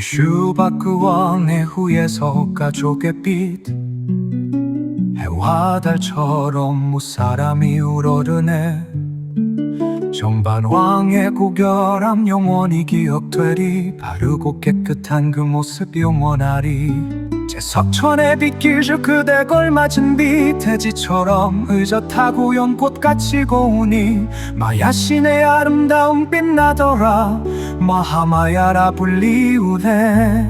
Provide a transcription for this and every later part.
슈박 그원의 후예서 가족의 빛. 해와 달처럼 무사람이 우러르네. 정반 왕의 고결함 영원히 기억되리. 바르고 깨끗한 그 모습 영원하리. 제 빗길 저 그대 걸맞은 비태지처럼 의젓하고 연꽃같이 고우니 마야신의 아름다움 빛나더라 마하마야라 불리우네.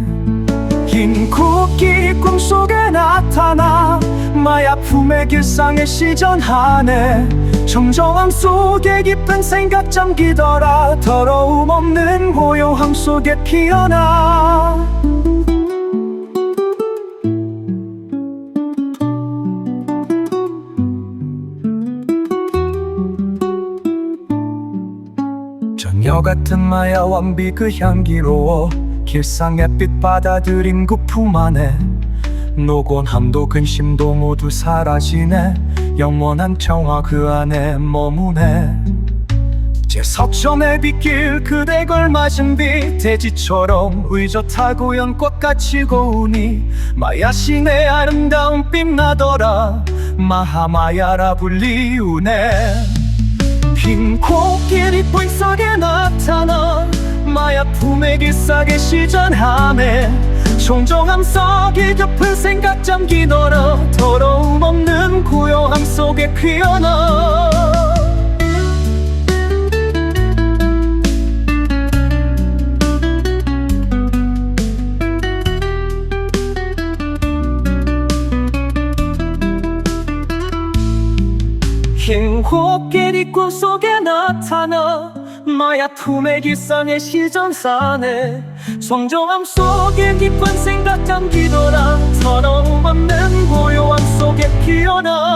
흰 코끼리 꿈속에 나타나 마야 품의 길상에 시전하네. 정정함 속에 깊은 생각 잠기더라. 더러움 없는 고요함 속에 피어나 여 같은 마야 완비 그 향기로워 길상의 빛 받아들인 그 품 안에 노곤함도 근심도 모두 사라지네. 영원한 평화 그 안에 머무네. 제 석점의 빗길 그대 걸맞은 빛 돼지처럼 의젓하고 연꽃같이 고우니 마야신의 아름다운 빛나더라. 마하마야라 불리우네 흰 코끼리 뿔 속에 나타나 마야 품의 길싸게 시전하네 종종함 속에 깊은 생각 잠기더라 더러움 없는 고요함 속에 피어나 흰 호끼리 꿈속에 나타나 마야 길상의 시전사네 성정함 속에 깊은 생각 잠기더라. 더러움 없는 고요함 속에 피어나